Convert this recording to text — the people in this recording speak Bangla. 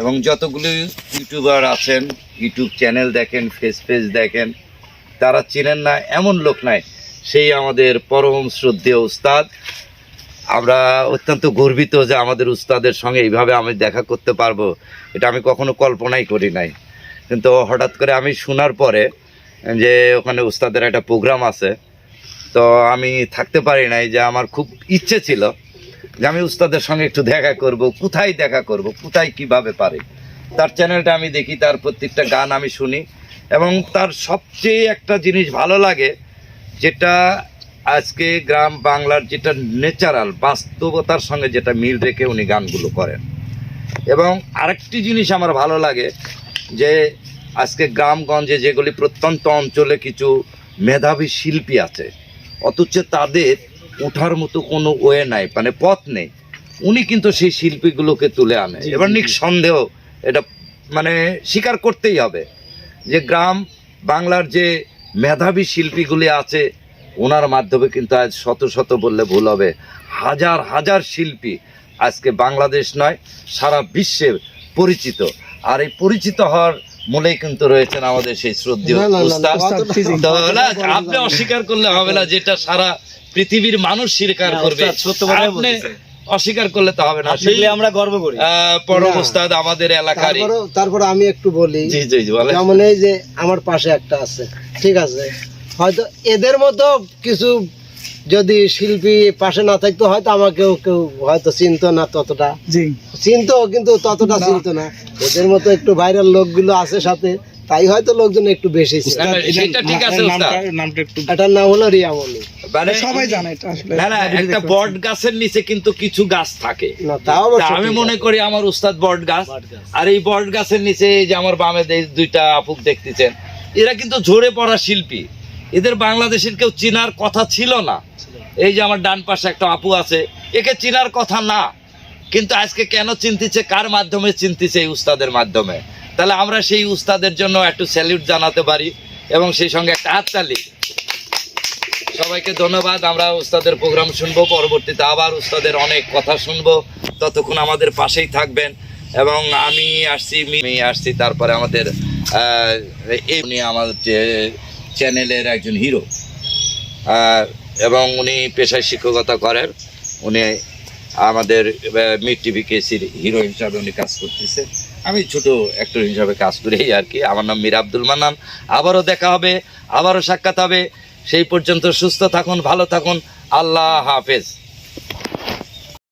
এবং যতগুলি ইউটিউবার আছেন, ইউটিউব চ্যানেল দেখেন ফেস পেজ দেখেন, তারা চেনেন না, এমন লোক নাই। সেই আমাদের পরম শ্রদ্ধেয় উস্তাদ। আমরা অত্যন্ত গর্বিত যে আমাদের উস্তাদের সঙ্গে এইভাবে আমি দেখা করতে পারব। এটা আমি কখনো কল্পনাই করি নাই। কিন্তু হঠাৎ করে আমি শোনার পরে যে ওখানে উস্তাদের একটা প্রোগ্রাম আছে, তো আমি থাকতে পারি নাই যে আমার খুব ইচ্ছে ছিল যে আমি উস্তাদের সঙ্গে একটু দেখা করব, কোথায় দেখা করব, কোথায় কীভাবে পারে। তার চ্যানেলটা আমি দেখি, তার প্রত্যেকটা গান আমি শুনি। এবং তার সবচেয়ে একটা জিনিস ভালো লাগে, যেটা আজকে গ্রাম বাংলার যেটা ন্যাচারাল বাস্তবতার সঙ্গে যেটা মিল রেখে উনি গানগুলো করেন। এবং আরেকটি জিনিস আমার ভালো লাগে, যে আজকে গ্রামগঞ্জে যেগুলি প্রত্যন্ত অঞ্চলে কিছু মেধাবী শিল্পী আছে, অথচ তাদের ওঠার মতো কোনো ওয়ে নাই মানে পথ নেই উনি কিন্তু সেই শিল্পীগুলোকে তুলে আনে এবার। নিঃসন্দেহ এটা মানে স্বীকার করতেই হবে যে গ্রাম বাংলার যে মেধাবী শিল্পীগুলি আছে ওনার মাধ্যমে কিন্তু আজ শত শত বললে ভুল হবে হাজার হাজার শিল্পী আজকে বাংলাদেশ নয় সারা বিশ্বে পরিচিত আর এই পরিচিত হওয়ার মূলেই কিন্তু রয়েছেন আমাদের সেই শ্রদ্ধেয় আপনি অস্বীকার করলে হবে না যেটা সারা পৃথিবীর মানুষ স্বীকার করবে। কথাই আপনি অস্বীকার করলে তো হবে না। আমরা গর্ব করি। আহ, পরম না। উস্তাদ আমাদের এলাকারই। তারপরে আমি একটু বলি জি জি জি যেমন এই যে আমার পাশে একটা আছে ঠিক আছে? হয়তো এদের মতো কিছু যদি শিল্পী পাশে না থাকতো হয়তো আমাকেও কেউ হয়তো চিনতো না ততটা। জি। চিনতো কিন্তু ততটা চিনতো না। এদের মতো একটু ভাইরাল লোকগুলো আছে সাথে। তাই হয়তো লোকজন একটু বেশি ছিল। না, না, সেটা ঠিক আছে নামটা নামটা একটু এটার নাম হলো রিয়ামণি। মানে সবাই জানে এটা আসলে না না একটা বট গাছের নিচে কিন্তু কিছু গাছ থাকে। আমি মনে করি আমার উস্তাদ বট গাছ। আর এই বট গাছের নিচে যে আমার বামে দুইটা আপুক দেখতেছেন এরা কিন্তু ঝরে পড়া শিল্পী। এদের বাংলাদেশের কেউ চিনার কথা ছিল না। এই যে আমার ডান পাশে একটা আপু আছে একে চিনার কথা না। কিন্তু আজকে কেন চিনতেছে কার মাধ্যমে চিনতেছে এই উস্তাদের মাধ্যমে? তাহলে আমরা সেই উস্তাদের জন্য একটু স্যালিউট জানাতে পারি এবং সেই সঙ্গে একটা হাততালি। সবাইকে ধন্যবাদ, আমরা উস্তাদের প্রোগ্রাম শুনব, পরবর্তীতে আবার উস্তাদের অনেক কথা শুনব। ততক্ষণ আমাদের পাশেই থাকবেন এবং আমি আসছি আমি আসছি, তারপরে আমাদের উনি আমার যে চ্যানেলের একজন হিরো এবং উনি পেশায় শিক্ষকতা করেন। উনি আমাদের মিড টিভি কেসির হিরো হিসাবে উনি কাজ করতেছে। আমি ছোট অ্যাক্টর হিসাবে কাজ করি আর কি। আমার নাম মীর আব্দুল মান্নান। আবারও দেখা হবে, আবারও সাক্ষাৎ হবে। সেই পর্যন্ত সুস্থ থাকুন, ভালো থাকুন। আল্লাহ হাফেজ।